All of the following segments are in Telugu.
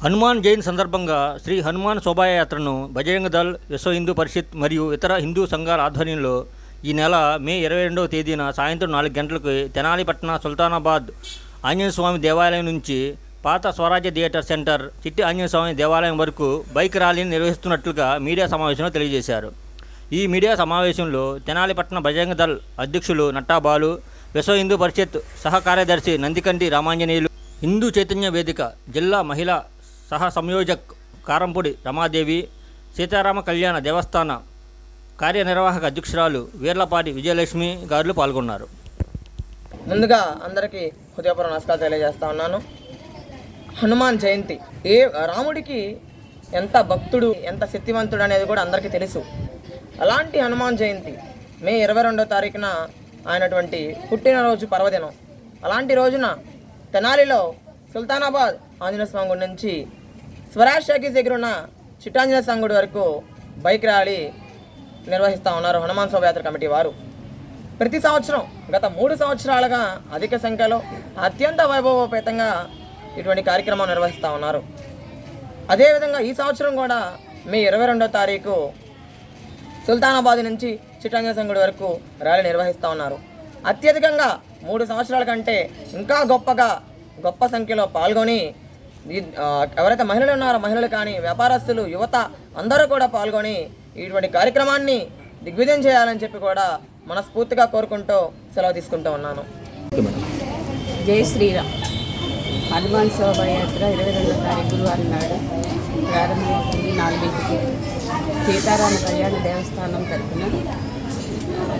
హనుమాన్ జయంతి సందర్భంగా శ్రీ హనుమాన్ శోభాయాత్రను బజరంగ దళ్ విశ్వ హిందూ పరిషత్ మరియు ఇతర హిందూ సంఘాల ఆధ్వర్యంలో ఈ నెల మే ఇరవై రెండవ తేదీన సాయంత్రం నాలుగు గంటలకు తెనాలిపట్న సుల్తానాబాద్ ఆంజనేయస్వామి దేవాలయం నుంచి పాత స్వరాజ్య థియేటర్ సెంటర్ చిట్టి ఆంజనేయస్వామి దేవాలయం వరకు బైక్ ర్యాలీని నిర్వహిస్తున్నట్లుగా మీడియా సమావేశంలో తెలియజేశారు. ఈ మీడియా సమావేశంలో తెనాలిపట్న బజరంగ దళ్ అధ్యక్షులు నట్టాబాలు విశ్వ హిందూ పరిషత్ సహకార్యదర్శి నందికంటి రామాంజనేయులు హిందూ చైతన్య వేదిక జిల్లా మహిళా సహ సంయోజక్ కారంపూడి రమాదేవి సీతారామ కళ్యాణ దేవస్థాన కార్యనిర్వాహక అధ్యక్షురాలు వీర్లపాటి విజయలక్ష్మి గారులు పాల్గొన్నారు. ముందుగా అందరికీ హృదయపూర్వ నమస్కారం తెలియజేస్తా ఉన్నాను. హనుమాన్ జయంతి ఏ రాముడికి ఎంత భక్తుడు ఎంత శక్తివంతుడు అనేది కూడా అందరికీ తెలుసు. అలాంటి హనుమాన్ జయంతి మే ఇరవై రెండో తారీఖున ఆయనటువంటి పుట్టినరోజు పర్వదినం. అలాంటి రోజున తెనాలిలో సుల్తానాబాద్ ఆంజనేయ స్వామి గుడి నుంచి స్వరాజ్ షాకీస్ దగ్గర ఉన్న చిట్టాంజనేయ సంగుడి వరకు బైక్ ర్యాలీ నిర్వహిస్తూ ఉన్నారు హనుమాన్ శోభయాత్ర కమిటీ వారు. ప్రతి సంవత్సరం గత మూడు సంవత్సరాలుగా అధిక సంఖ్యలో అత్యంత వైభవోపేతంగా ఇటువంటి కార్యక్రమం నిర్వహిస్తూ ఉన్నారు. అదేవిధంగా ఈ సంవత్సరం కూడా మే ఇరవై రెండో తారీఖు సుల్తానాబాద్ నుంచి చిట్టంజన సంగుడి వరకు ర్యాలీ నిర్వహిస్తూ ఉన్నారు. అత్యధికంగా మూడు సంవత్సరాల కంటే ఇంకా గొప్పగా గొప్ప సంఖ్యలో పాల్గొని ఎవరైతే మహిళలు ఉన్నారో మహిళలు కానీ వ్యాపారస్తులు యువత అందరూ కూడా పాల్గొని ఇటువంటి కార్యక్రమాన్ని దిగ్విజయం చేయాలని చెప్పి కూడా మనస్ఫూర్తిగా కోరుకుంటూ సెలవు తీసుకుంటూ ఉన్నాను. జై శ్రీరామ్. హనుమాన్ శోభయాత్ర ఇరవై రెండో తారీఖు గురువారం నాడు ప్రారంభమవుతుంది నాలుగింటికి. సీతారామ కళ్యాణ దేవస్థానం తరఫున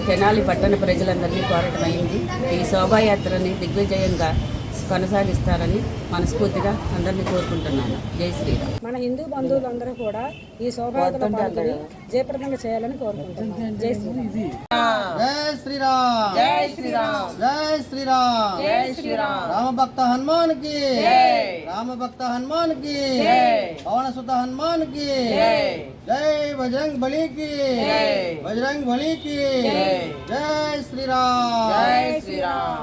తెనాలి పట్టణ ప్రజలందరినీ కోరటమైంది. ఈ శోభాయాత్రని దిగ్విజయంగా కొనసాగిస్తారని మనస్ఫూర్తిగా అందరినీ కోరుకుంటున్నాను. జై శ్రీరామ్. మన హిందూ బంధువులందరూ కూడా ఈ శోభాయాత్రలో పాల్గొని జయప్రదంగా చేయాలని కోరుకుంటున్నాం. జై శ్రీరామ్. జై శ్రీరామ్. జై శ్రీరామ్. జై శ్రీరామ్. రామ భక్త హనుమాన్కి రామ భక్త హనుమాన్కి పవన సుత హనుమాన్కి జై బజరంగ్ బలి కి బజరంగ్ బలి కి జై శ్రీరామ్.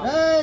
జై